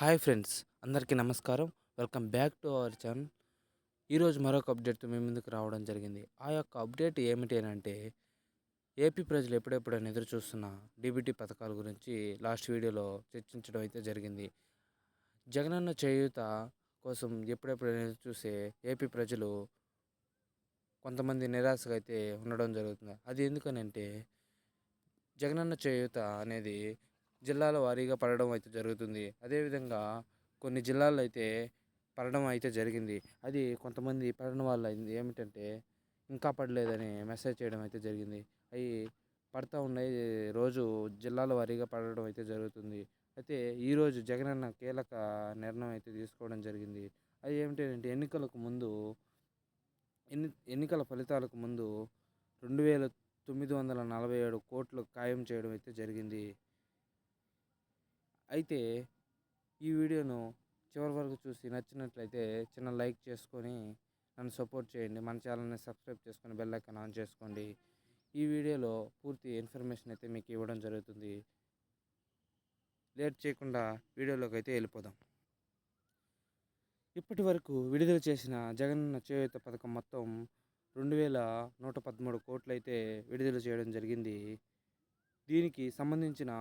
Hi friends అందరికీ నమస్కారం. Welcome back to our channel. ఈరోజు మరొక అప్డేట్తో మీ ముందుకు రావడం జరిగింది. ఆ యొక్క అప్డేట్ ఏమిటి అని అంటే ఏపీ ప్రజలు ఎప్పుడెప్పుడైనా ఎదురు చూస్తున్న డీబీటీ పథకాల గురించి లాస్ట్ వీడియోలో చర్చించడం అయితే జరిగింది. జగనన్న చేయూత కోసం ఎప్పుడెప్పుడైనా ఎదురు చూసే ఏపీ ప్రజలు కొంతమంది నిరాశగా అయితే ఉండడం జరుగుతుంది. అది ఎందుకనంటే జగనన్న చేయూత అనేది జిల్లాల వారీగా పడడం అయితే జరుగుతుంది. అదేవిధంగా కొన్ని జిల్లాల్లో అయితే పడడం అయితే జరిగింది. అది కొంతమంది పడని వాళ్ళు అయింది. ఏమిటంటే ఇంకా పడలేదని మెసేజ్ చేయడం అయితే జరిగింది. అవి పడతా ఉన్నాయి రోజు జిల్లాల వారీగా పడడం అయితే జరుగుతుంది. అయితే ఈరోజు జగనన్న కీలక నిర్ణయం అయితే తీసుకోవడం జరిగింది. అది ఏమిటంటే ఎన్నికలకు ముందు ఎన్ని ఎన్నికల ఫలితాలకు ముందు రెండు వేల తొమ్మిది వందల నలభై ఏడు కోట్లు ఖాయం చేయడం అయితే జరిగింది. అయితే ఈ వీడియోను చివరి వరకు చూసి నచ్చినట్లయితే చిన్న లైక్ చేసుకొని నన్ను సపోర్ట్ చేయండి. మన ఛానల్ని సబ్స్క్రైబ్ చేసుకొని బెల్ ఐకాన్ ఆన్ చేసుకోండి. ఈ వీడియోలో పూర్తి ఇన్ఫర్మేషన్ అయితే మీకు ఇవ్వడం జరుగుతుంది. లేట్ చేయకుండా వీడియోలోకి అయితే వెళ్ళిపోదాం. ఇప్పటి వరకు విడుదల చేసిన జగనన్న చేయూత పథకం మొత్తం రెండు వేల నూట పదమూడు కోట్లు అయితే విడుదల చేయడం జరిగింది. దీనికి సంబంధించిన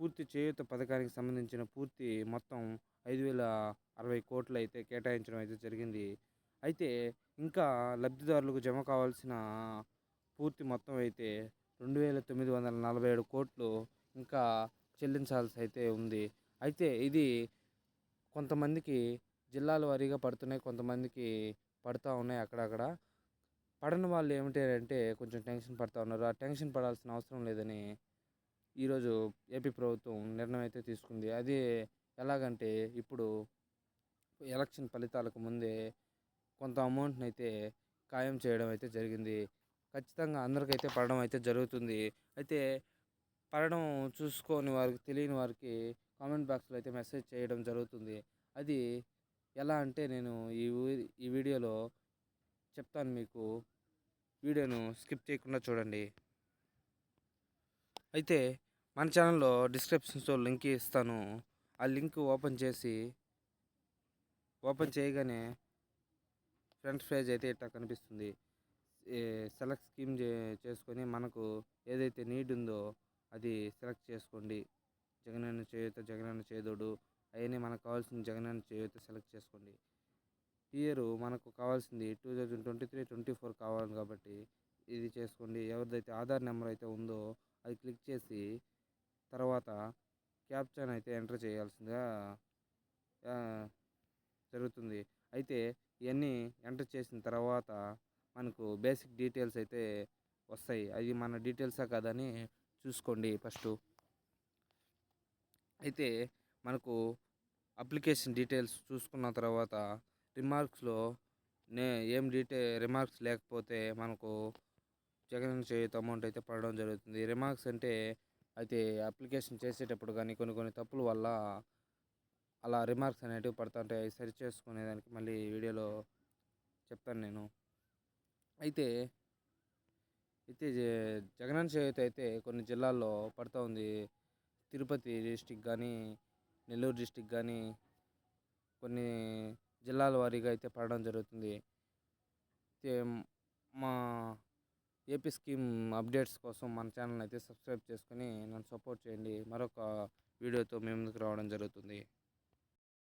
పూర్తి చేయూత పథకానికి సంబంధించిన పూర్తి మొత్తం ఐదు వేల అరవై కోట్లు అయితే కేటాయించడం అయితే జరిగింది. అయితే ఇంకా లబ్ధిదారులకు జమ కావాల్సిన పూర్తి మొత్తం అయితే రెండు వేల తొమ్మిది వందల నలభై ఏడు కోట్లు ఇంకా చెల్లించాల్సి అయితే ఉంది. అయితే ఇది కొంతమందికి జిల్లాల వారీగా పడుతున్నాయి కొంతమందికి పడుతూ ఉన్నాయి అక్కడక్కడ. పడని వాళ్ళు ఏమిటి అంటే కొంచెం టెన్షన్ పడుతూ ఉన్నారు. ఆ టెన్షన్ పడాల్సిన అవసరం లేదని ఈరోజు ఏపీ ప్రభుత్వం నిర్ణయం అయితే తీసుకుంది. అది ఎలాగంటే ఇప్పుడు ఎలక్షన్ ఫలితాలకు ముందే కొంత అమౌంట్ని అయితే ఖాయం చేయడం అయితే జరిగింది. ఖచ్చితంగా అందరికైతే పడడం అయితే జరుగుతుంది. అయితే పడడం చూసుకొని వారికి తెలియని వారికి కామెంట్ బాక్స్లో అయితే మెసేజ్ చేయడం జరుగుతుంది. అది ఎలా అంటే నేను ఈ ఈ వీడియోలో చెప్తాను మీకు. వీడియోను స్కిప్ చేయకుండా చూడండి. అయితే మన ఛానల్లో డిస్క్రిప్షన్స్లో లింక్ ఇస్తాను. ఆ లింక్ ఓపెన్ చేసి ఓపెన్ చేయగానే ఫ్రంట్ పేజ్ అయితే ఇట్లా కనిపిస్తుంది. సెలెక్ట్ స్కీమ్ చేసుకొని మనకు ఏదైతే నీడ్ ఉందో అది సెలెక్ట్ చేసుకోండి. జగనన్న చేయూత జగనన్న చేదోడు అవన్నీ మనకు కావాల్సిన జగనన్న చేయూత సెలెక్ట్ చేసుకోండి. ఇయర్ మనకు కావాల్సింది two thousand twenty three twenty four కావాలి కాబట్టి ఇది చేసుకోండి. ఎవరిదైతే ఆధార్ నెంబర్ అయితే ఉందో అది క్లిక్ చేసి తర్వాత క్యాప్చన్ అయితే ఎంటర్ చేయాల్సిందిగా జరుగుతుంది. అయితే ఇవన్నీ ఎంటర్ చేసిన తర్వాత మనకు బేసిక్ డీటెయిల్స్ అయితే వస్తాయి. అది మన డీటెయిల్సా కాదని చూసుకోండి ఫస్ట్. అయితే మనకు అప్లికేషన్ డీటెయిల్స్ చూసుకున్న తర్వాత రిమార్క్స్లో నే ఏం డీటెయిల్ రిమార్క్స్ లేకపోతే మనకు జగన్ చేయుత అమౌంట్ అయితే పడడం జరుగుతుంది. రిమార్క్స్ అంటే అయితే అప్లికేషన్ చేసేటప్పుడు కానీ కొన్ని కొన్ని తప్పుల వల్ల అలా రిమార్క్స్ అనేటివి పడుతుంటాయి అవి సరి చేసుకునేదానికి మళ్ళీ వీడియోలో చెప్తాను నేను. అయితే అయితే జగనన్న చేయూత అయితే కొన్ని జిల్లాల్లో పడుతూ ఉంది. తిరుపతి డిస్టిక్ కానీ నెల్లూరు డిస్టిక్ కానీ కొన్ని జిల్లాల వారీగా అయితే పడడం జరుగుతుంది. మా ఏపీ స్కీమ్ అప్డేట్స్ కోసం మన ఛానల్ అయితే సబ్స్క్రైబ్ చేసుకుని నన్ను సపోర్ట్ చేయండి. మరొక వీడియోతో మీ ముందుకు రావడం జరుగుతుంది.